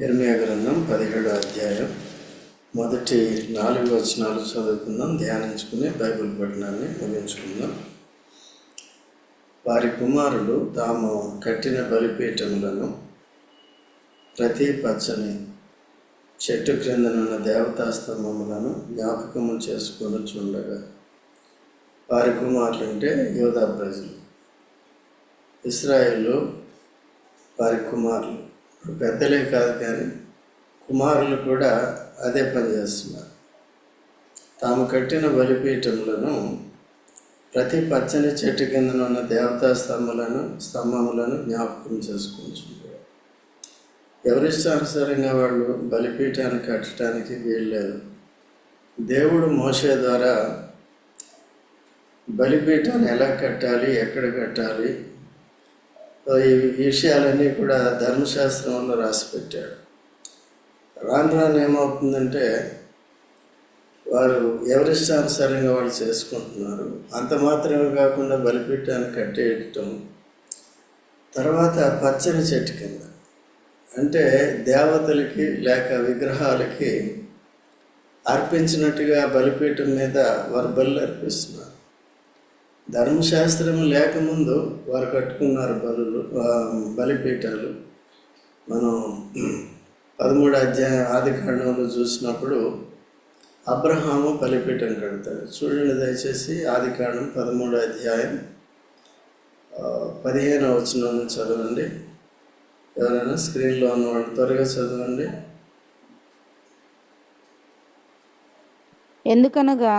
ఇర్మియా గ్రంథం పదిహేడో అధ్యాయం. మొదటి నాలుగు వచనాలు చదువుకుందాం. ధ్యానించుకుని బైబిల్ పఠనాన్ని ముగించుకుందాం. వారి కుమారులు తాము కట్టిన బలిపీఠములను ప్రతి పచ్చని చెట్టు క్రిందనున్న దేవతా స్తంభములను జ్ఞాపకము చేసుకొని చూడగా వారి కుమారులు అంటే యోధా ప్రజలు. ఇస్రాయిల్లో వారి కుమారులు. పెద్దలే కాదు కానీ కుమారులు కూడా అదే పని చేస్తున్నారు. తాము కట్టిన బలిపీఠములను ప్రతి పచ్చని చెట్టు కిందన ఉన్న దేవతా స్తంభములను స్తంభములను జ్ఞాపకం చేసుకుంటున్నారు. ఎవరిష్టానుసారంగా వాళ్ళు బలిపీఠాన్ని కట్టడానికి వీల్లేదు. దేవుడు మోసే ద్వారా బలిపీఠాన్ని ఎలా కట్టాలి ఎక్కడ కట్టాలి ఈ విషయాలన్నీ కూడా ధర్మశాస్త్రంలో రాసి పెట్టాడు రాను రాను ఏమవుతుందంటే వారు ఎవరిష్టానుసారంగా వాళ్ళు చేసుకుంటున్నారు. అంత మాత్రమే కాకుండా బలిపీఠాన్ని కట్టేయటం తర్వాత పచ్చని చెట్టు కింద. అంటే దేవతలకి లేక విగ్రహాలకి అర్పించినట్టుగా బలిపీఠం మీద వారు బలి అర్పిస్తున్నారు. ధర్మశాస్త్రం లేకముందు వారు కట్టుకున్నారు బలులు ఆ, బలిపీఠాలు. మనం పదమూడు అధ్యాయం ఆది కాండంలో చూసినప్పుడు అబ్రహాము బలిపీఠం కడతాడు చూడండి దయచేసి ఆది కాండం పదమూడు అధ్యాయం పదిహేను వచనం నుంచి చదవండి. ఎవరైనా స్క్రీన్లో ఉన్నవాళ్ళు త్వరగా చదవండి. ఎందుకనగా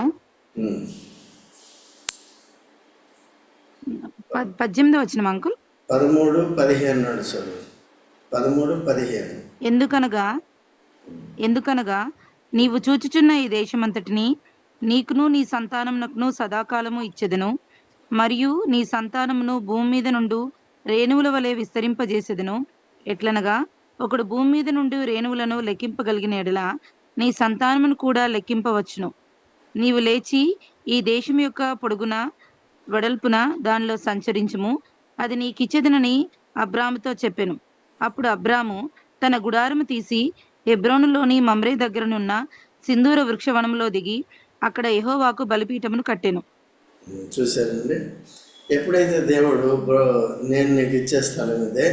పద్దెనిమిదో వచ్చిన అంకుల్. పదమూడు పదిహేను నాడు చదువు. పదమూడు పదిహేను. ఎందుకనగా ఎందుకనగా నీవు చూచుచున్న ఈ దేశమంతటిని నీకును నీ సంతానమునకును సదాకాలము ఇచ్చెదను మరియు నీ సంతానమును భూమి మీద నుండి రేణువుల వలె విస్తరింపజేసెదను. ఎట్లనగా ఒకడు భూమి మీద నుండి రేణువులను లెక్కింపగలిగిన ఎడల నీ సంతానమును కూడా లెక్కింపవచ్చును. నీవు లేచి ఈ దేశం యొక్క పొడుగున వెడల్పున దానిలో సంచరించుము. అది నీకిచ్చేదనని అబ్రాముతో చెప్పెను. అప్పుడు అబ్రాము తన గుడారము తీసి ఎబ్రోనులోని మమ్రే దగ్గరనున్న సింధూర వృక్షవనంలో దిగి అక్కడ యెహోవాకు బలిపీఠమును కట్టెను. చూశారండి? ఎప్పుడైతే దేవుడు నేను నీకు ఇచ్చే స్థలం ఇదే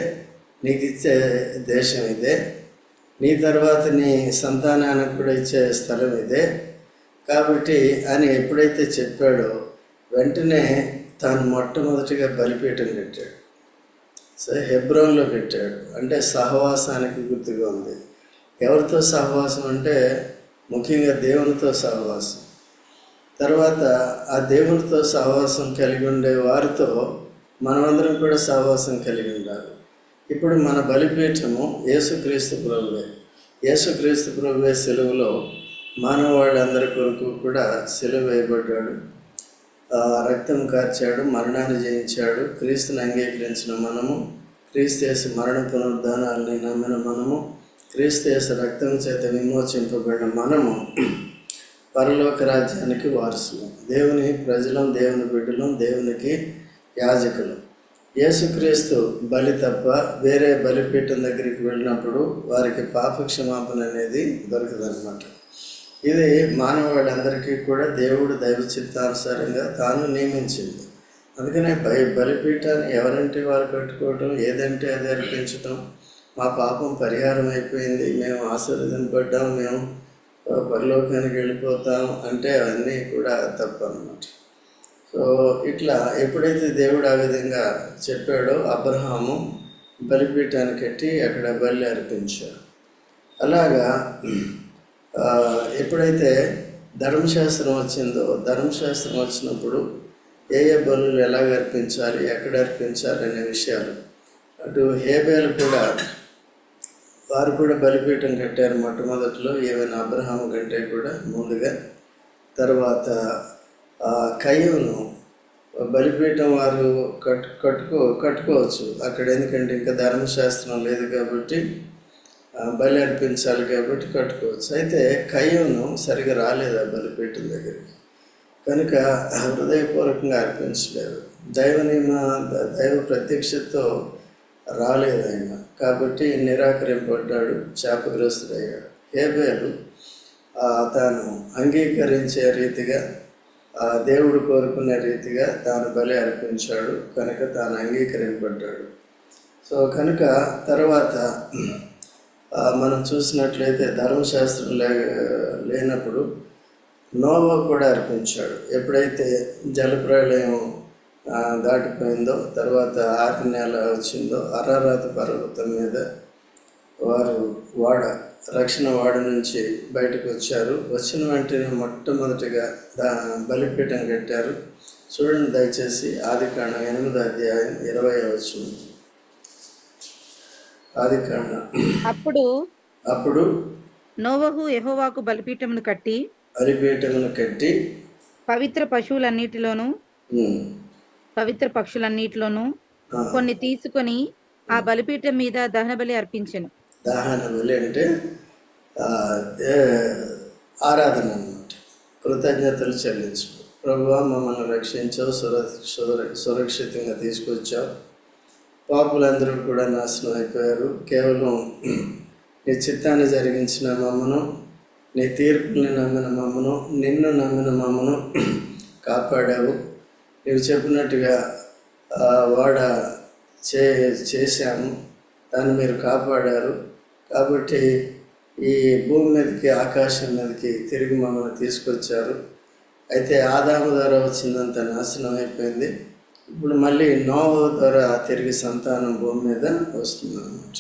నీకు ఇచ్చే దేశం ఇదే నీ తర్వాత నీ సంతానానికి కూడా ఇచ్చే స్థలం ఇదే కాబట్టి అని ఎప్పుడైతే చెప్పాడో వెంటనే తాను మొట్టమొదటిగా బలిపీఠం కట్టాడు. సో హెబ్రోన్లో పెట్టాడు అంటే సహవాసానికి గుర్తుగా ఉంది. ఎవరితో సహవాసం అంటే ముఖ్యంగా దేవునితో సహవాసం. తర్వాత ఆ దేవునితో సహవాసం కలిగి ఉండే వారితో మనమందరం కూడా సహవాసం కలిగి ఉండాలి. ఇప్పుడు మన బలిపీఠము యేసుక్రీస్తు ప్రభువే. యేసుక్రీస్తు ప్రభువే సెలవులో మానవాళ్ళందరి కొరకు కూడా సెలవు వేయబడ్డాడు. రక్తం కార్చాడు మరణాన్ని జయించాడు. క్రీస్తుని అంగీకరించిన మనము క్రీస్తు మరణ పునరుద్ధానాలని నమ్మిన మనము క్రీస్తు రక్తం చేత విమోచింపబడిన మనము పరలోక రాజ్యానికి వారసులు. దేవుని ప్రజలం దేవుని బిడ్డలం దేవునికి యాజకులు. యేసుక్రీస్తు బలి తప్ప వేరే బలిపీఠం దగ్గరికి వెళ్ళినప్పుడు వారికి పాప క్షమాపణ అనేది దొరకదనమాట ఇది మానవాళ్ళందరికీ కూడా దేవుడు దైవ చిత్తానుసారంగా తాను నియమించింది. అందుకనే బలి బలిపీఠాన్ని ఎవరంటే వారు కట్టుకోవటం ఏదంటే అది అర్పించటం మా పాపం పరిహారం అయిపోయింది మేము ఆశీర్వదింపడ్డాం మేము పరలోకానికి వెళ్ళిపోతాం అంటే అవన్నీ కూడా తప్పనమాట అన్నమాట సో ఇట్లా ఎప్పుడైతే దేవుడు ఆ విధంగా చెప్పాడో అబ్రహాము బలిపీఠాన్ని కట్టి అక్కడ బలి అర్పించాడు. అలాగా ఎప్పుడైతే ధర్మశాస్త్రం వచ్చిందో ధర్మశాస్త్రం వచ్చినప్పుడు ఏ ఏ బలులు ఎలాగ అర్పించాలి ఎక్కడ అర్పించాలి అనే విషయాలు. అటు హేబేలు కూడా వారు కూడా బలిపీఠం కట్టారు మొట్టమొదట్లో ఏమైనా అబ్రహాం కంటే కూడా ముందుగా. తర్వాత ఆ కయ్యూను బలిపీఠం వారు కట్ కట్టుకో కట్టుకోవచ్చు. అక్కడ ఎందుకంటే ఇంకా ధర్మశాస్త్రం లేదు కాబట్టి బలి అర్పించాలి కాబట్టి కట్టుకోవచ్చు. అయితే కయ్యను సరిగా రాలేదు ఆ బలిపీఠం దగ్గరికి. కనుక హృదయపూర్వకంగా అర్పించలేదు. దైవ నియమ దైవ ప్రత్యక్షతో రాలేదు ఆయన. కాబట్టి నిరాకరింపడ్డాడు శాపగ్రస్తుడయ్యాడు. హేబేలు తాను అంగీకరించే రీతిగా ఆ, దేవుడు కోరుకునే రీతిగా తాను బలి అర్పించాడు. కనుక తాను అంగీకరింపడ్డాడు. సో కనుక తర్వాత మనం చూసినట్లయితే ధర్మశాస్త్రం లే లేనప్పుడు నోవా కూడా అర్పించాడు. ఎప్పుడైతే జలప్రళయం దాటిపోయిందో తర్వాత ఆరు నెల వచ్చిందో అరారాత పర్వతం మీద వారు వాడ రక్షణ వాడ నుంచి బయటకు వచ్చారు. వచ్చిన వెంటనే మొట్టమొదటిగా దా బలిపీఠం కట్టారు. చూడండి దయచేసి ఆది కాండం ఎనిమిదో అధ్యాయం ఇరవై వచ్చింది. ఆది అప్పుడు అప్పుడు నోవహు యెహోవాకు బలిపీఠమును కట్టి బలిపీఠమును కట్టి పవిత్ర పశువులన్నిటిలోను పవిత్ర పక్షులన్నిటిలోను కొన్ని తీసుకొని ఆ బలిపీఠం మీద దహన బలి అర్పించెను దహన బలి అంటే ఆరాధన అన్నమాట. కృతజ్ఞతలు చెల్లించు. ప్రభువా మమ్మల్ని రక్షించావు సుర సుర- సురక్షితంగా తీసుకొచ్చావు. పాపులందరూ కూడా నాశనం అయిపోయారు. కేవలం నీ చిత్తాన్ని జరిగించిన మమ్మను నీ తీర్పుని నమ్మిన మమ్మను నిన్ను నమ్మిన మమ్మను కాపాడావు. నువ్వు చెప్పినట్టుగా ఆ, వాడ చే చేశాము. దాన్ని మీరు కాపాడారు. కాబట్టి ఈ భూమి మీదకి ఆకాశం మీదకి తిరిగి మమ్మల్ని తీసుకొచ్చారు. అయితే ఆదాము ద్వారా వచ్చిందంత నాశనం అయిపోయింది. ఇప్పుడు మళ్ళీ నోవ ద్వారా తిరిగి సంతానం భూమి మీద వస్తుంది అన్నమాట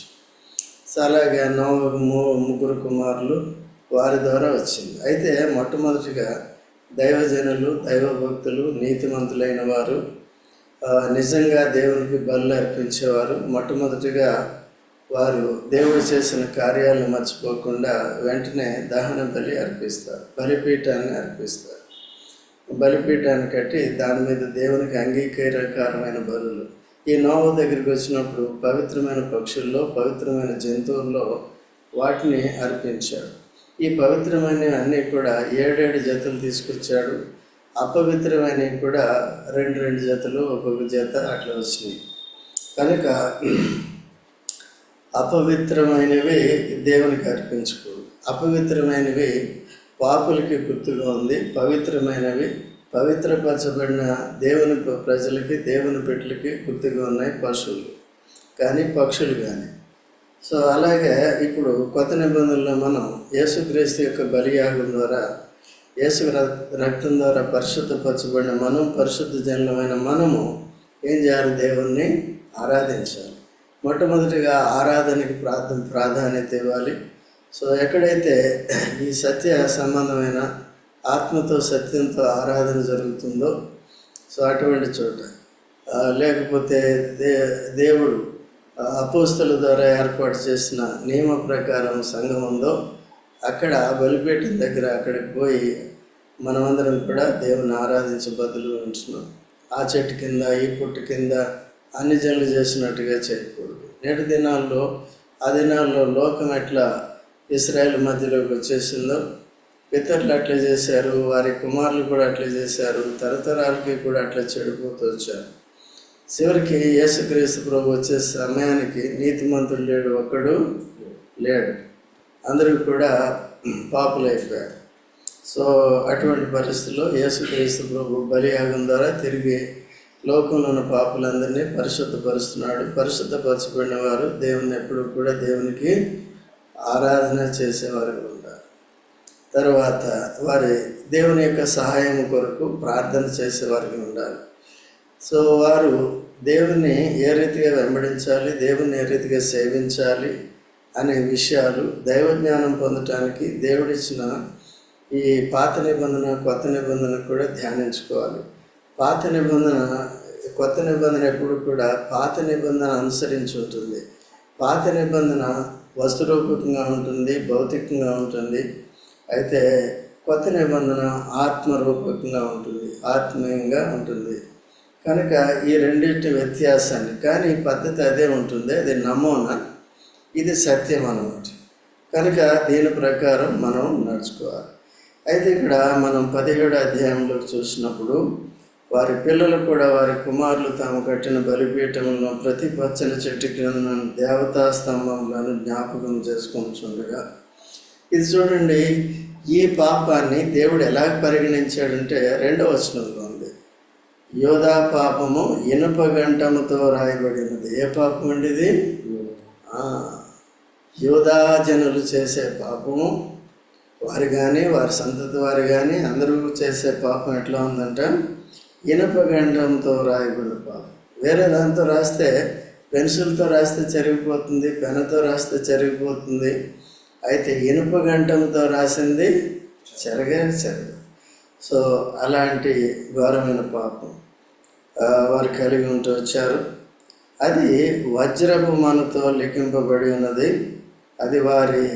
సో అలాగే నోవకు ము- ముగ్గురు కుమారులు వారి ద్వారా వచ్చింది. అయితే మొట్టమొదటిగా దైవజనులు దైవభక్తులు నీతిమంతులైన వారు నిజంగా దేవునికి బలు అర్పించేవారు. మొట్టమొదటిగా వారు దేవుడు చేసిన కార్యాలను మర్చిపోకుండా వెంటనే దహన బలి అర్పిస్తారు బలిపీఠాన్ని అర్పిస్తారు. బలిపీఠాన్ని కట్టి దాని మీద దేవునికి అంగీకారకరమైన బలులు. ఈ నోవ దగ్గరికి వచ్చినప్పుడు పవిత్రమైన పక్షుల్లో పవిత్రమైన జంతువుల్లో వాటిని అర్పించాడు. ఈ పవిత్రమైనవి అన్నీ కూడా ఏడేడు జతలు తీసుకొచ్చాడు. అపవిత్రమైనవి కూడా రెండు రెండు జతలు ఒక్కొక్క జత అట్లా వచ్చినాయి. కనుక అపవిత్రమైనవి దేవునికి అర్పించకూడదు. అపవిత్రమైనవి పాపులకి గుర్తుగా ఉంది పవిత్రమైనవి. పవిత్రపరచబడిన దేవుని ప్రజలకి దేవుని పెట్లకి గుర్తుగా ఉన్నాయి పశువులు. కానీ పక్షులు కానీ సో అలాగే ఇప్పుడు కొత్త నిబంధనలో మనం యేసుక్రీస్తు యొక్క బలియాగం ద్వారా యేసు రక్తం ద్వారా పరిశుద్ధపరచబడిన మనం పరిశుద్ధ జనులమైన మనము ఏం చేయాలి? దేవుణ్ణి ఆరాధించాలి. మొట్టమొదటిగా ఆరాధనకి ప్రార్థన ప్రాధాన్యత ఇవ్వాలి. సో ఎక్కడైతే ఈ సత్య సంబంధమైన ఆత్మతో సత్యంతో ఆరాధన జరుగుతుందో సో అటువంటి చోట లేకపోతే దే దేవుడు ఆ, అపోస్తల ద్వారా ఏర్పాటు చేసిన నియమ ప్రకారం సంఘం ఉందో అక్కడ బలిపేటం దగ్గర అక్కడికి పోయి మనమందరం కూడా దేవుని ఆరాధించే బదులు ఉంటున్నాం. ఆ చెట్టు కింద ఈ పుట్టు కింద అన్ని జనులు చేసినట్టుగా చేయకూడదు. నేటి దినాల్లో ఆ దినాల్లో లోకం ఎట్లా ఇస్రాయల్ మధ్యలోకి వచ్చేసిందో. పితరులు అట్లా చేశారు వారి కుమారులు కూడా అట్లా చేశారు తరతరాలకి కూడా అట్లా చెడిపోతూ వచ్చారు. చివరికి యేసుక్రీస్తు ప్రభు వచ్చే సమయానికి నీతిమంతుడు లేడు ఒక్కడు లేడు. అందరూ కూడా పాపులైపోయారు సో అటువంటి పరిస్థితుల్లో యేసుక్రీస్తు ప్రభు బలియాగం ద్వారా తిరిగి లోకంలో ఉన్న పాపులందరినీ పరిశుద్ధపరుస్తున్నాడు. పరిశుద్ధపరచబడిన వారు దేవుని ఎప్పుడు కూడా దేవునికి ఆరాధన చేసేవారు ఉంటారు. తర్వాత వారి దేవుని యొక్క సహాయం కొరకు ప్రార్థన చేసేవారికి ఉండాలి. సో వారు దేవుని ఏ రీతిగా వెంబడించాలి దేవుని ఏ రీతిగా సేవించాలి అనే విషయాలు దైవ జ్ఞానం పొందటానికి దేవుడిచ్చిన ఈ పాత నిబంధన కొత్త నిబంధన కూడా ధ్యానించుకోవాలి. పాత నిబంధన కొత్త నిబంధన ఎప్పుడు కూడా పాత నిబంధన అనుసరించి ఉంటుంది. పాత నిబంధన వస్తురూపకంగా ఉంటుంది భౌతికంగా ఉంటుంది. అయితే కొత్త నిబంధన ఆత్మరూపకంగా ఉంటుంది ఆత్మీయంగా ఉంటుంది. కనుక ఈ రెండింటి వ్యత్యాసాన్ని కానీ పద్ధతి అదే ఉంటుంది అది నమూనా? ఇది సత్యం అన్నమాట. కనుక దీని ప్రకారం మనం నడుచుకోవాలి. అయితే ఇక్కడ మనం పదిహేడు అధ్యాయంలో చూసినప్పుడు వారి పిల్లలు కూడా వారి కుమారులు తాము కట్టిన బలిపీఠములను ప్రతి పచ్చని చెట్టు క్రింద దేవతా స్తంభములను జ్ఞాపకం చేసుకుంటుండగా ఇది చూడండి ఈ పాపాన్ని దేవుడు ఎలా పరిగణించాడంటే రెండవ వచనంలో ఉంది. యోధా పాపము ఇనుప గంటముతో రాయబడినది. ఏ పాపం అండి ఇది? ఆ, యోధా జనులు చేసే పాపము. వారు కానీ వారి సంతతి వారు కానీ అందరూ చేసే పాపం ఎట్లా ఉందంటే? ఇనుప గండంతో రాయబడిన పాపం. వేరే దాంతో రాస్తే పెన్సిల్తో రాస్తే చెరిగిపోతుంది పెన్నుతో రాస్తే చెరిగిపోతుంది. అయితే ఇనుప గంటంతో రాసింది చెరగే చెరగదు. సో అలాంటి ఘోరమైన పాపం వారు కలిగి ఉంటూ వచ్చారు. అది వజ్రపు మనతో లిఖింపబడి ఉన్నది. అది వారి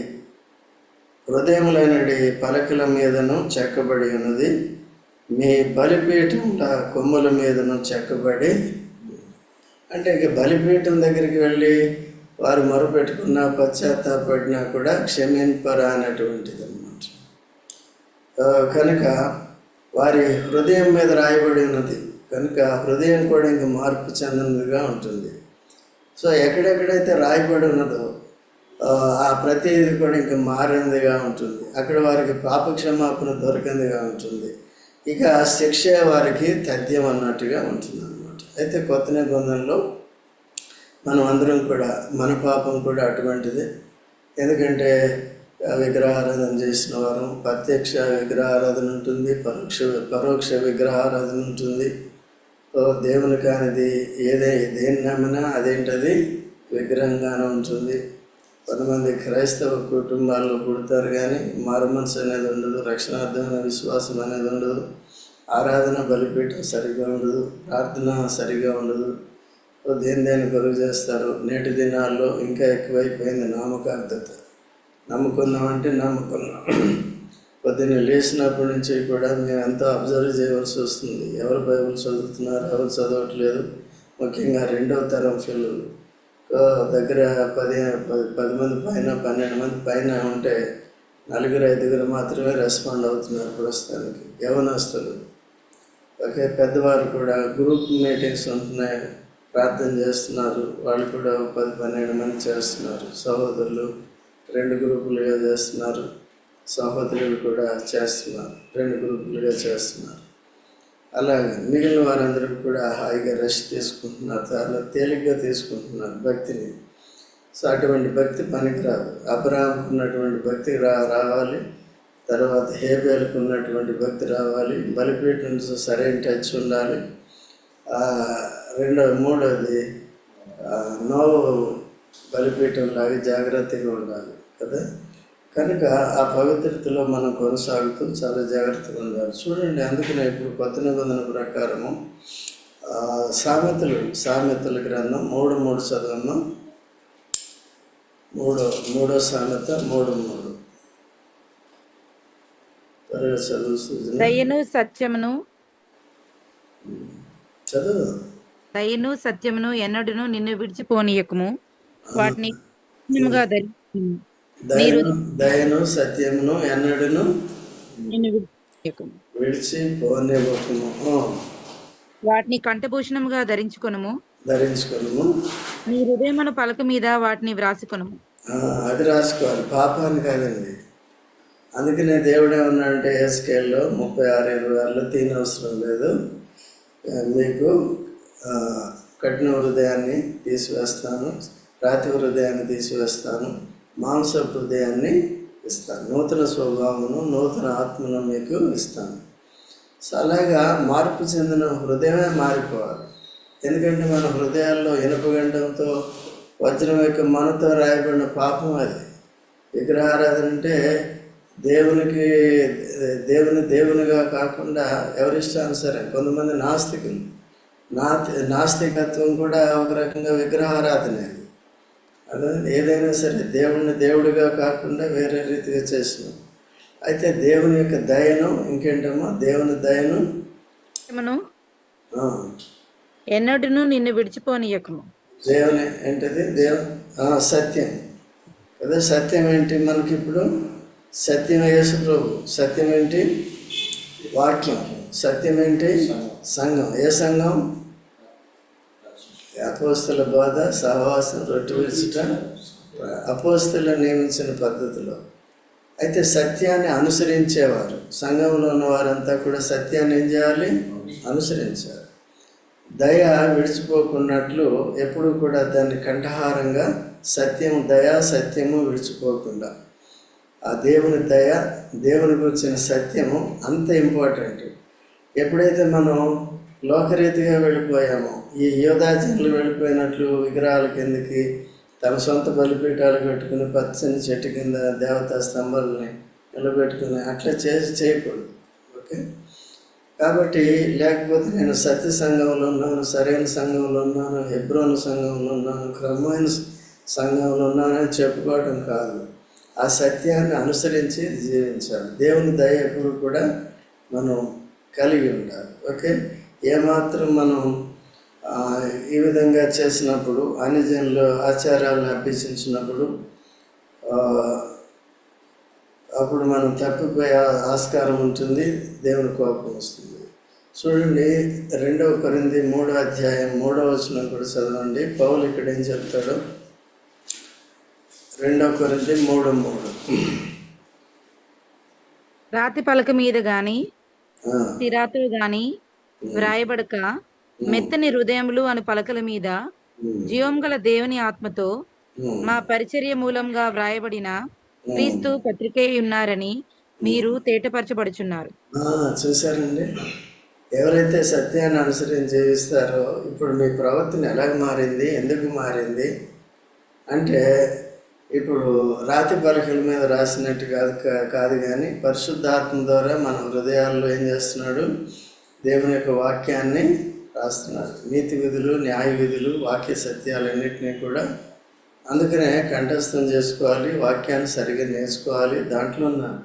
హృదయములైనడి పలకల మీదను చెక్కబడి ఉన్నది. మీ బలిపీఠముల కొమ్ముల మీదను చెక్కబడి అంటే ఇక బలిపీఠం దగ్గరికి వెళ్ళి వారు మొరపెట్టుకున్నా పశ్చాత్తాపడినా కూడా క్షమింపరా అనేటువంటిది అనమాట కనుక వారి హృదయం మీద రాయబడి ఉన్నది. కనుక హృదయం కూడా ఇంక మార్పు చెందినదిగా ఉంటుంది. సో ఎక్కడెక్కడైతే రాయబడి ఉన్నదో ఆ, ప్రతిది కూడా ఇంకా మారిందిగా ఉంటుంది. అక్కడ వారికి పాప క్షమాపణ దొరికిందిగా ఉంటుంది. ఇక శిక్ష వారికి తథ్యం అన్నట్టుగా ఉంటుందన్నమాట. అయితే కొత్త నిబంధనలో మనం అందరం కూడా మన పాపం కూడా అటువంటిది. ఎందుకంటే విగ్రహారాధన చేసిన వారు ప్రత్యక్ష విగ్రహారాధన ఉంటుంది పరోక్ష పరోక్ష విగ్రహారాధన ఉంటుంది. దేవుని కానిది ఏదే దేన్ని నమ్మినా అదేంటది? విగ్రహంగానే ఉంటుంది. కొంతమంది క్రైస్తవ కుటుంబాల్లో పుడతారు కానీ మారుమనసు అనేది ఉండదు రక్షణార్థమైన విశ్వాసం అనేది ఉండదు ఆరాధన బలిపీఠం సరిగా ఉండదు ప్రార్థన సరిగా ఉండదు. దేని దేని కొరకు చేస్తారు? నేటి దినాల్లో ఇంకా ఎక్కువైపోయింది నామకార్థత. నమ్ముకున్నామంటే నమ్ముకున్నాం. పొద్దున్న లేచినప్పటి నుంచి కూడా మేము ఎంతో అబ్జర్వ్ చేయవలసి వస్తుంది. ఎవరు బైబిల్ చదువుతున్నారు ఎవరు చదవట్లేదు? ముఖ్యంగా రెండవ తరం పిల్లలు. దగ్గర పది పది పది మంది పైన పన్నెండు మంది పైన ఉంటే నలుగురు ఐదుగురు మాత్రమే రెస్పాండ్ అవుతున్నారు ప్రస్తుతానికి. యవనస్తులు. ఓకే పెద్దవారు కూడా గ్రూప్ మీటింగ్స్ ఉంటున్నాయి. ప్రార్థన చేస్తున్నారు. వాళ్ళు కూడా పది పన్నెండు మంది చేస్తున్నారు. సహోదరులు రెండు గ్రూపులుగా చేస్తున్నారు. సహోదరులు కూడా చేస్తున్నారు. రెండు గ్రూపులుగా చేస్తున్నారు. అలా మిగిలిన వారందరూ కూడా హాయిగా రెస్ట్ తీసుకుంటున్నారు చాలా తేలిగ్గా తీసుకుంటున్నారు భక్తిని. సో అటువంటి భక్తి పనికిరాదు. అబ్రాహాంకు ఉన్నటువంటి భక్తి రా రావాలి. తర్వాత హేబేలకు ఉన్నటువంటి భక్తి రావాలి. బలిపీఠంతో సరైన టచ్ ఉండాలి. ఆ, రెండవ మూడవది ఆ, నోవు బలిపీఠం లాగా జాగ్రత్తగా ఉండాలి కదా. కనుక ఆ పవిత్రతలో మనం కొనసాగుతూ చాలా జాగ్రత్తగా ఉండాలి. చూడండి అందుకనే ఇప్పుడు కొత్త నిబంధన ప్రకారము ఆ, సామెతలు సామెతల గ్రంథం మూడు మూడు చదవను మూడో మూడో సామెత మూడు మూడు. దయను సత్యమును చదువు. దయను సత్యమును ఎన్నడును నిన్ను విడిచిపోనీయకము. వాటిని. దయను సత్యమును ఎన్నడును విడిచి పోనివ్వకము వాటిని కంఠభూషణముగా ధరించుకొనుము. ధరించుకును నీ హృదయమును పలక మీద వాటిని వ్రాసుకొనుము. అది రాసుకోవాలి. పాపాన్ని కాదండి. అందుకనే దేవుడే ఉన్నాడంటే ఏ స్కేల్లో ముప్పై ఆరు ఇరవై ఆరులో తీనవసరం లేదు. ఆ, మీకు కఠిన హృదయాన్ని తీసివేస్తాను. రాతి హృదయాన్ని తీసివేస్తాను. మాంస హృదయాన్ని ఇస్తాను. నూతన స్వభావమును నూతన ఆత్మను మీకు ఇస్తాను. సో అలాగా మార్పు చెందిన హృదయమే మారిపోవాలి. ఎందుకంటే మన హృదయాల్లో ఇనుపగండంతో వజ్రం యొక్క మనతో రాయబడిన పాపం అది. విగ్రహారాధన అంటే దేవునికి దేవుని దేవునిగా కాకుండా ఎవరిష్టానుసరం కొంతమంది నాస్తికులు. నా నాస్తికత్వం కూడా ఒక రకంగా విగ్రహారాధనే అది ఏదైనా సరే దేవుణ్ణి దేవుడిగా కాకుండా వేరే రీతిగా చేసినాం అయితే దేవుని యొక్క దయను ఇంకేంటమ్మా? దేవుని దయను ఎన్నడును నిన్ను విడిచిపోనీయకము. దేవుని ఏంటిది? దేవు ఆ, సత్యం. కదా సత్యం ఏంటి మనకి ఇప్పుడు? సత్యం యేసు ప్రభు. సత్యం ఏంటి? వాక్యం. సత్యం ఏంటి? సంఘం. ఏ సంఘం? అపోస్తుల బోధ సహవాసం రొట్టె విరుచుట అపోస్తులు నియమించిన పద్ధతిలో. అయితే సత్యాన్ని అనుసరించేవారు. సంఘంలో ఉన్న వారంతా కూడా సత్యాన్ని ఏం చేయాలి? అనుసరించాలి. దయ విడిచిపోకున్నట్లు ఎప్పుడూ కూడా దాన్ని కంఠహారంగా సత్యం దయ సత్యము విడిచిపోకుండా. ఆ దేవుని దయ దేవుని గురించిన సత్యము అంత ఇంపార్టెంట్ ఎప్పుడైతే మనం లోకరీతిగా వెళ్ళిపోయాము. ఈ యోధాచరులు వెళ్ళిపోయినట్లు విగ్రహాల కిందకి తమ సొంత బలిపీఠాలు పెట్టుకుని పచ్చని చెట్టు కింద దేవతా స్తంభాలని నిలబెట్టుకుని అట్లా చేసి చేయకూడదు. ఓకే? కాబట్టి లేకపోతే నేను సత్య సంఘంలో ఉన్నాను సరైన సంఘంలో ఉన్నాను హెబ్రోన్ సంఘంలో ఉన్నాను క్రమమైన సంఘంలో ఉన్నానని చెప్పుకోవడం కాదు. ఆ సత్యాన్ని అనుసరించి జీవించాలి. దేవుని దయ ఎప్పుడు కూడా మనం కలిగి ఉండాలి. ఓకే? ఏమాత్రం మనం ఈ విధంగా చేసినప్పుడు అన్ని జనులు ఆచారాలను అభ్యసించినప్పుడు అప్పుడు మనం తప్పిపోయే ఆస్కారం ఉంటుంది దేవుని కోపం వస్తుంది. చూడండి రెండవ కొరింది మూడో అధ్యాయం మూడో వచనం కూడా చదవండి. పౌలు ఇక్కడ ఏం చెప్తాడు? రెండవ కొరింది మూడు మూడు. రాతి పలక మీద గాని ఆ, సిరాతో గాని వ్రాయబడక మెత్తని హృదయములు అను పలకల మీద జీవం గల దేవుని ఆత్మతో మా పరిచర్య మూలంగా వ్రాయబడిన క్రీస్తు పత్రికే ఉన్నారని మీరు తేటపరచబడుచున్నారు. ఆ, చూశారండి. ఎవరైతే సత్యాన్ని అనుసరించి జీవిస్తారో ఇప్పుడు మీ ప్రవర్తన ఎలాగ మారింది? ఎందుకు మారింది? అంటే ఇప్పుడు రాతి పలకల మీద రాసినట్టు కాదు కాదు కానీ పరిశుద్ధాత్మ ద్వారా మన హృదయాల్లో ఏం చేస్తున్నాడు? దేవుని యొక్క వాక్యాన్ని రాస్తున్నారు. నీతి విధులు న్యాయ విధులు వాక్య సత్యాలన్నింటినీ కూడా అందుకనే కంఠస్థం చేసుకోవాలి వాక్యాన్ని సరిగ్గా నేర్చుకోవాలి. దాంట్లో ఉన్న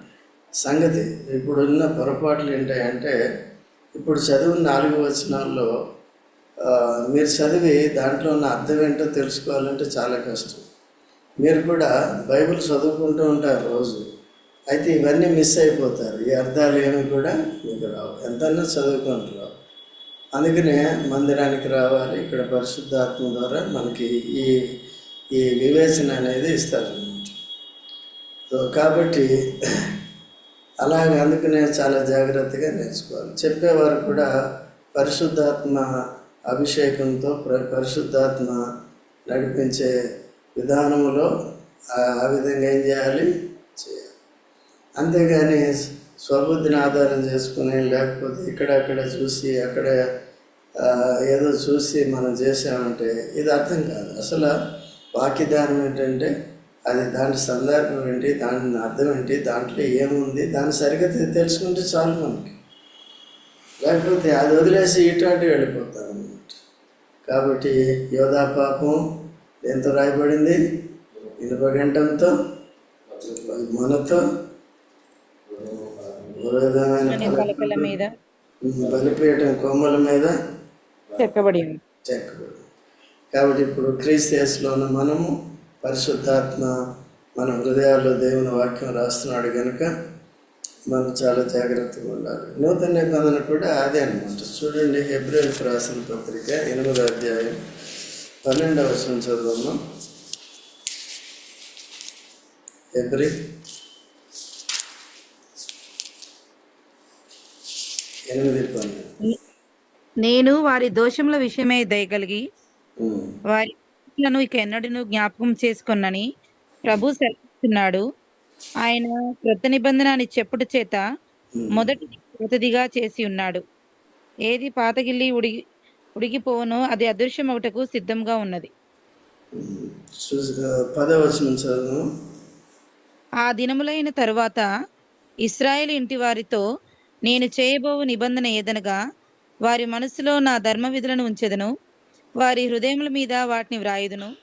సంగతి ఇప్పుడున్న పొరపాట్లు ఏంటంటే ఇప్పుడు చదివిన నాలుగు వచనాల్లో మీరు చదివి దాంట్లో ఉన్న అర్థం ఏంటో తెలుసుకోవాలంటే చాలా కష్టం. మీరు కూడా బైబిల్ చదువుకుంటూ ఉంటారు రోజు. అయితే ఇవన్నీ మిస్ అయిపోతారు. ఈ అర్థాలు ఏమి కూడా మీకు రావు. ఎంతన్నా చదువుకుంటారు అందుకనే మందిరానికి రావాలి. ఇక్కడ పరిశుద్ధాత్మ ద్వారా మనకి ఈ ఈ వివేచన అనేది ఇస్తారనమాట సో కాబట్టి అలాగే అందుకనే చాలా జాగ్రత్తగా నేర్చుకోవాలి. చెప్పేవారు కూడా పరిశుద్ధాత్మ అభిషేకంతో ప్ర- పరిశుద్ధాత్మ నడిపించే విధానంలో ఆ- విధంగా ఏం చేయాలి? అంతేగాని స్వబుద్ధిని ఆధారం చేసుకుని లేకపోతే ఇక్కడ అక్కడ చూసి అక్కడ ఏదో చూసి మనం చేసామంటే ఇది అర్థం కాదు. అసలు వాక్యదానం ఏంటంటే అది దాని సందర్భం ఏంటి దాని అర్థం ఏంటి దాంట్లో ఏముంది దాన్ని సరిగ్గా తెలుసుకుంటే చాలు మనకి. లేకపోతే అది వదిలేసి ఇట్లాంటి వెళ్ళిపోతాం అన్నమాట. కాబట్టి యోధా పాపం ఎంత రాయబడింది? ఇనుప గంటంతో మనతో పలకల మీద బలిపీఠం కొమ్మల మీద చెక్కబడి చెక్కబడి కాబట్టి ఇప్పుడు క్రీస్తేస్లో ఉన్న మనము పరిశుద్ధాత్మ మన హృదయాల్లో దేవుని వాక్యం రాస్తున్నాడు కనుక మనం చాలా జాగ్రత్తగా ఉండాలి. నూతన నిబంధన కూడా అదే అనమాట చూడండి హెబ్రిల్కి రాసిన పత్రిక ఎనిమిదో అధ్యాయం పన్నెండవ వచనం చదువున్నాం ఎనిమిది పన్నెండు నేను వారి దోషముల విషయమై దయగలిగి. వారి ఇక ఎన్నడూ జ్ఞాపకం చేసుకొన్నని ప్రభు సెలవుస్తున్నాడు. ఆయన క్రొత్త నిబంధన అని చెప్పుడు చేత మొదటి కొత్తదిగా చేసి ఉన్నాడు. ఏది పాతగిల్లి ఉడిగి ఉడిగిపోవునో అది అదృశ్యం ఒకటకు సిద్ధంగా ఉన్నది. ఆ దినములైన తరువాత ఇస్రాయేల్ ఇంటి వారితో నేను చేయబోవు నిబంధన ఏదనగా వారి మనసులో నా ధర్మ విధులను ఉంచెదను వారి హృదయముల మీద వాటిని వ్రాయుదును.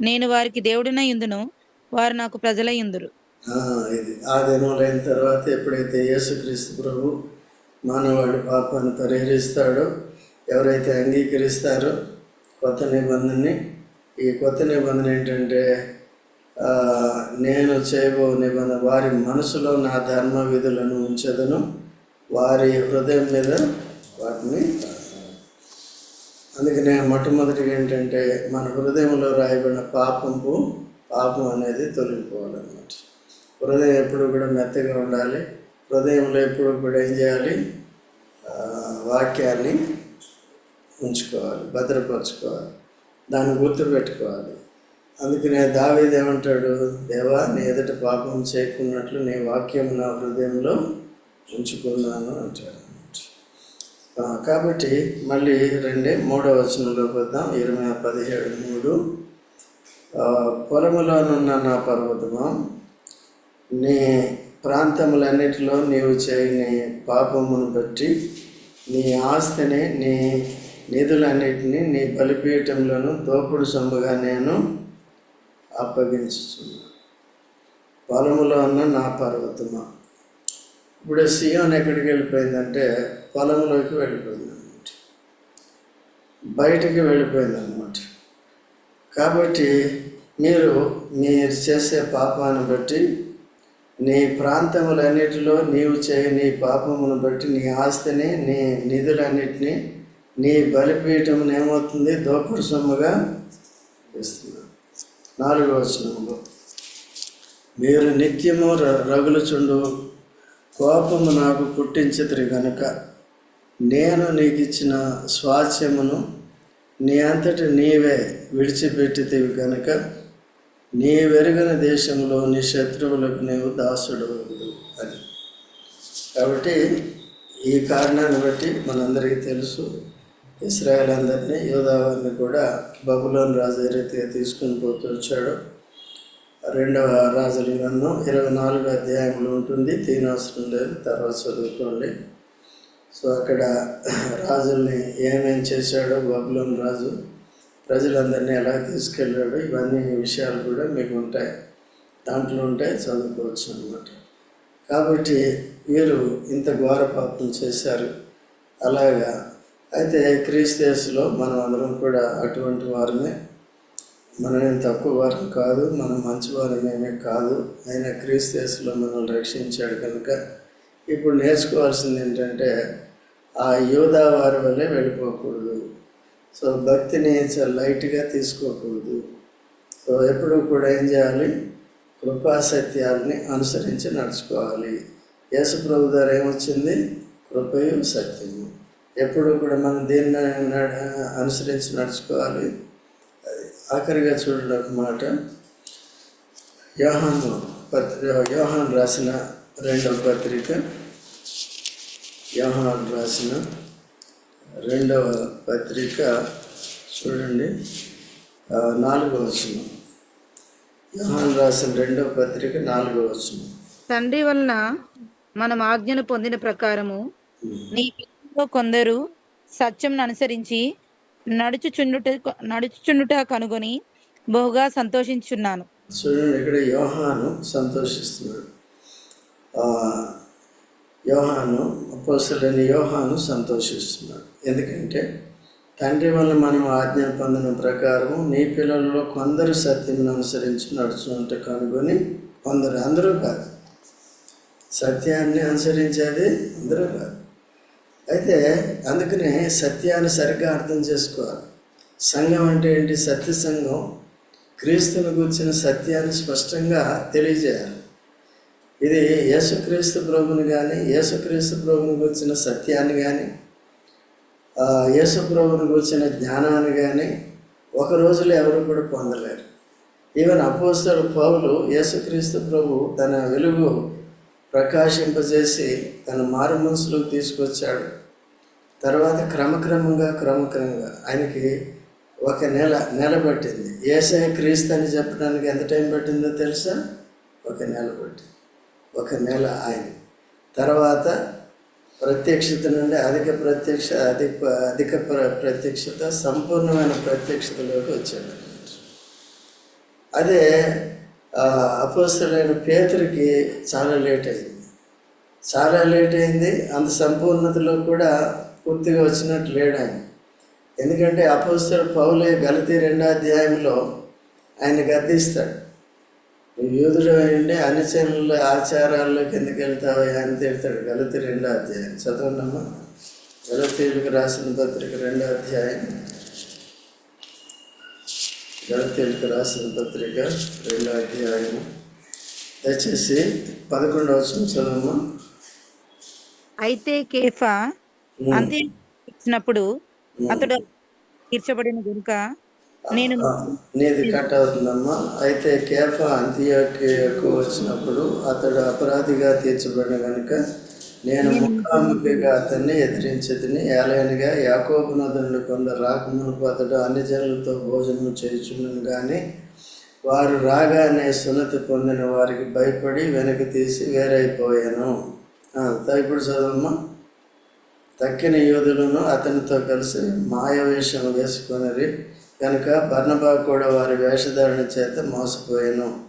నేను వారికి దేవుడినై ఉందును వారు నాకు ప్రజలై ఉందురు. ఆ, ఇది ఆ తర్వాత ఎప్పుడైతే యేసుక్రీస్తు ప్రభు మానవాడి పాపాన్ని పరిహరిస్తాడో ఎవరైతే అంగీకరిస్తారో కొత్త నిబంధనని ఈ కొత్త నిబంధన ఏంటంటే నేను చేయబో నిబంధన వారి మనసులో నా ధర్మ విధులను ఉంచదను. వారి హృదయం మీద వాటిని అందుకే అందుకనే మొట్టమొదటిగా ఏంటంటే మన హృదయంలో రాయబడిన పాపంపు పాపం అనేది తొలగిపోవాలన్నమాట. హృదయం ఎప్పుడు కూడా మెత్తగా ఉండాలి. హృదయంలో ఎప్పుడు కూడా ఏం చేయాలి? వాక్యాన్ని ఉంచుకోవాలి భద్రపరచుకోవాలి దాన్ని గుర్తుపెట్టుకోవాలి. అందుకనే దావీదు ఏమంటాడు? దేవా నీ ఎదుట పాపం చేయకున్నట్లు నీ వాక్యం నా హృదయంలో ఉంచుకున్నాను అంటాడు. కాబట్టి మళ్ళీ రెండే మూడవ వచనంలో వద్దాం ఇరవై పదిహేడు మూడు. పొలములోనున్న నా పర్వతమా నీ ప్రాంతములన్నిటిలో నీవు చేయని పాపమును బట్టి నీ ఆస్తిని నీ నిధులన్నిటినీ నీ బలిపీఠంలోను దోపుడు సొమ్ముగా నేను అప్పగించుచున్నాను. పొలములో ఉన్న నా పర్వతమా. ఇప్పుడు సియోన్ ఎక్కడికి వెళ్ళిపోయిందంటే పొలంలోకి వెళ్ళిపోయింది అనమాట బయటికి వెళ్ళిపోయింది అనమాట కాబట్టి మీరు మీరు చేసే పాపాన్ని బట్టి నీ ప్రాంతములన్నిటిలో నీవు చేయని పాపమును బట్టి నీ ఆస్తిని నీ నిధులన్నిటినీ నీ బలిపీఠం ఏమవుతుంది? దోపుడు సొమ్ముగా ఇస్తున్నా నాలుగో వచనంలో మీరు నిత్యము ర- రగులుచుండు కోపము నాకు పుట్టించితిరి గనుక. నేను నీకు ఇచ్చిన స్వాస్యమును నీ అంతటి నీవే విడిచిపెట్టితివి గనుక. నీ వెరుగని దేశంలో నీ శత్రువులకు నీవు దాసుడు అని. కాబట్టి ఈ కారణాన్ని బట్టి మనందరికీ తెలుసు. ఇస్రాయల్ అందరినీ యోధావారిని కూడా బబులోన్ రాజు ఏ రీతిగా తీసుకుని పోతూ వచ్చాడో. రెండవ రాజుల గ్రంథం ఇరవై నాలుగు అధ్యాయంలో ఉంటుంది. తినవసరం లేదు తర్వాత చదువుకోండి. సో అక్కడ రాజుల్ని ఏమేం చేశాడో బబులోని రాజు ప్రజలందరినీ ఎలా తీసుకెళ్ళాడో ఇవన్నీ విషయాలు కూడా మీకు ఉంటాయి. దాంట్లో ఉంటాయి చదువుకోవచ్చు అన్నమాట. కాబట్టి వీరు ఇంత ఘోర పాపం చేశారు. అలాగా. అయితే క్రీస్తేసులో మనం అందరం కూడా అటువంటి వారమే. మనమేం తక్కువ వారం కాదు మనం మంచి వారమేమీ కాదు. ఆయన క్రీస్తులో మనల్ని రక్షించాడు కనుక ఇప్పుడు నేర్చుకోవాల్సింది ఏంటంటే ఆ యోధా వారి వల్లే వెళ్ళిపోకూడదు. సో భక్తిని చాలా లైట్గా తీసుకోకూడదు. సో ఎప్పుడు కూడా ఏం చేయాలి? కృపాసత్యాలని అనుసరించి నడుచుకోవాలి. యేసు ప్రభు ద్వారా ఏమొచ్చింది? కృపయు సత్యము. ఎప్పుడు కూడా మనం దీన్ని అనుసరించి నడుచుకోవాలి? ఆఖరిగా చూడండి ఒక మాట. యోహాను పత్రి యోహాన్ రాసిన రెండవ పత్రిక. యోహాన్ రాసిన రెండవ పత్రిక చూడండి. నాలుగవ వచనం. యోహాన్ రాసిన రెండవ పత్రిక నాలుగవ వచనం. తండ్రి వలన మనం ఆజ్ఞను పొందిన ప్రకారము నీ కొందరు సత్యంను అనుసరించి నడుచుచుండుట నడుచుచుండుట కనుగొని బహుగా సంతోషించున్నాను చూడండి ఇక్కడ యోహాను సంతోషిస్తున్నాడు. యోహాను అపోసలని యోహాను సంతోషిస్తున్నాడు. ఎందుకంటే తండ్రి వల్ల మనం ఆజ్ఞ పొందిన ప్రకారం నీ పిల్లలలో కొందరు సత్యం అనుసరించి నడుచుకుంటే కనుగొని కొందరు అందరూ కాదు. సత్యాన్ని అనుసరించేది అందరూ కాదు. అయితే అందుకనే సత్యాన్ని సరిగ్గా అర్థం చేసుకోవాలి. సంఘం అంటే ఏంటి? సత్య సంఘం. క్రీస్తుని గురించిన సత్యాన్ని స్పష్టంగా తెలియజేయాలి. ఇది యేసుక్రీస్తు ప్రభుని కానీ యేసుక్రీస్తు ప్రభుని గురించిన సత్యాన్ని కానీ యేసు ప్రభుని గురించిన జ్ఞానాన్ని కానీ ఒక రోజులో ఎవరు కూడా పొందలేరు. ఈవెన్ అపోస్తలు పౌలు యేసుక్రీస్తు ప్రభు తన వెలుగు ప్రకాశింపజేసి తన మారు మనసులోకి తీసుకొచ్చాడు. తర్వాత క్రమక్రమంగా క్రమక్రమంగా ఆయనకి ఒక నెల నెల పట్టింది. ఏసఐ క్రీస్తు అని చెప్పడానికి ఎంత టైం పట్టిందో తెలుసా? ఒక నెల పట్టింది. ఒక నెల ఆయన తర్వాత ప్రత్యక్షత నుండి అధిక ప్రత్యక్ష అధిక అధిక ప్ర- ప్రత్యక్షత సంపూర్ణమైన ప్రత్యక్షతలోకి వచ్చాడు. అదే అపోస్తులైన పేతురికి చాలా లేట్ అయింది. చాలా లేట్ అయింది. అంత సంపూర్ణతలో కూడా పూర్తిగా వచ్చినట్టు లేడు ఆయన. ఎందుకంటే అపోస్తల పౌలే గలితీ రెండో అధ్యాయంలో ఆయన గద్దిస్తాడు. యూదుడు అయ్యండి అనుచరుల ఆచారాల్లోకి ఎందుకు వెళ్తావా? అని తిడతాడు గలతి రెండో అధ్యాయం. చదవండమ్మా. గలతీయుడికి రాసిన పత్రిక రెండో అధ్యాయం. గలతీలకు రాసిన పత్రిక రెండో అధ్యాయం దయచేసి పదకొండవ చదవమ్మా అయితే కేఫా అంతే ఇచ్చినప్పుడు అతడు తీర్చబడిన గనుక నేను నీది కట్ అవుతుందమ్మా. అయితే కేఫ అంత్యోక్యకు వచ్చినప్పుడు అతడు అపరాధిగా తీర్చబడిన కనుక నేను ముఖాముఖిగా అతన్ని ఎదిరించదని ఏలైనగా యాకోబు కొందరు రాకమునుపు అతడు అన్ని జనులతో భోజనం చేయుచున్నాను కానీ వారు రాగానే సున్నతి పొందిన వారికి భయపడి వెనక్కి తీసి వేరైపోయాను. ఇప్పుడు చదవమ్మా. తక్కిన యోధులను అతనితో కలిసి మాయవేషం వేసుకొనిరి కనుక బర్ణబా కూడా వారి వేషధారణ చేత మోసపోయాను.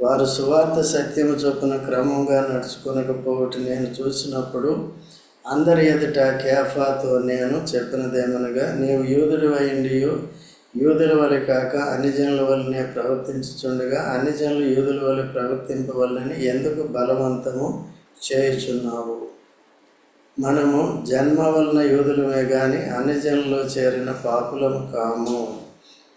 వారు సువార్త సత్యము చొప్పున క్రమంగా నడుచుకొనకపోవటం నేను చూసినప్పుడు అందరి ఎదుట కేఫాతో నేను చెప్పినదేమనగా నీవు యూదుడు అయ్యిండియు యూదుల వలె కాక అన్యజనుల వలనే ప్రవర్తించుచుండగా అన్యజనులు యూదుల వలె ప్రవర్తింపవలని ఎందుకు బలవంతము చేయుచున్నావు? మనము జన్మ వలన యూదులమే కానీ అన్యజనులో చేరిన పాపులము కాము.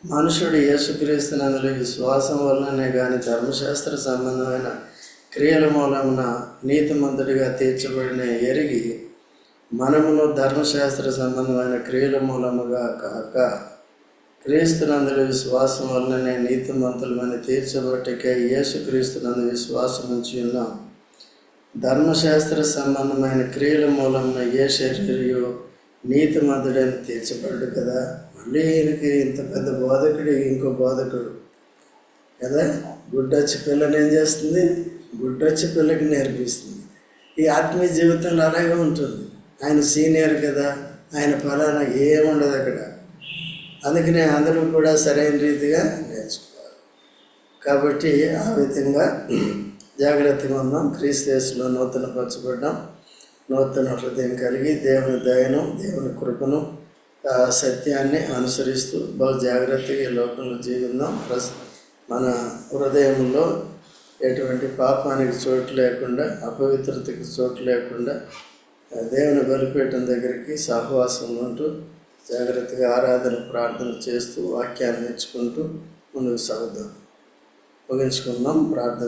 మనుషుడు యేసుక్రీస్తునందులో విశ్వాసం వలననే కానీ ధర్మశాస్త్ర సంబంధమైన క్రియల మూలమున నీతిమంతుడిగా తీర్చబడిన ఎరిగి మనమును ధర్మశాస్త్ర సంబంధమైన క్రియల మూలముగా కాక క్రీస్తునందుల విశ్వాసం వలననే నీతిమంతులమని తీర్చబట్టకే యేసుక్రీస్తునందు విశ్వాసం ఉంచి ఉన్నాం. ధర్మశాస్త్ర సంబంధమైన క్రియల మూలమున ఏ శరీరయు నీతిమంతుడని తీర్చబడ్డు కదా. మళ్ళీ ఈయనకి ఇంత పెద్ద బోధకుడు ఇంకో బోధకుడు. కదా? గుడ్డొచ్చి పిల్లని ఏం చేస్తుంది? గుడ్డొచ్చి పిల్లకి నేర్పిస్తుంది. ఈ ఆత్మీయ జీవితంలో అలాగే ఉంటుంది. ఆయన సీనియర్ కదా. ఆయన ఫలానా ఏముండదు అక్కడ. అందుకనే అందరూ కూడా సరైన రీతిగా నేర్చుకోవాలి. కాబట్టి ఆ విధంగా జాగ్రత్తగా ఉన్నాం క్రీస్తులో నూతన పరచబడ్డాం. నూతన హృదయం కలిగి దేవుని దయను దేవుని కృపను ఆ సత్యాన్ని అనుసరిస్తూ బహు జాగ్రత్తగా ఈ లోకంలో జీవిందాం. ప్రస్ మన హృదయంలో ఎటువంటి పాపానికి చోటు లేకుండా అపవిత్రతకి చోటు లేకుండా దేవుని బలిపీఠం దగ్గరికి సహవాసం ఉంటూ జాగ్రత్తగా ఆరాధన ప్రార్థన చేస్తూ వాక్యాన్ని నేర్చుకుంటూ ముందుకు సాగుదాం. ముగించుకుందాం. ప్రార్థన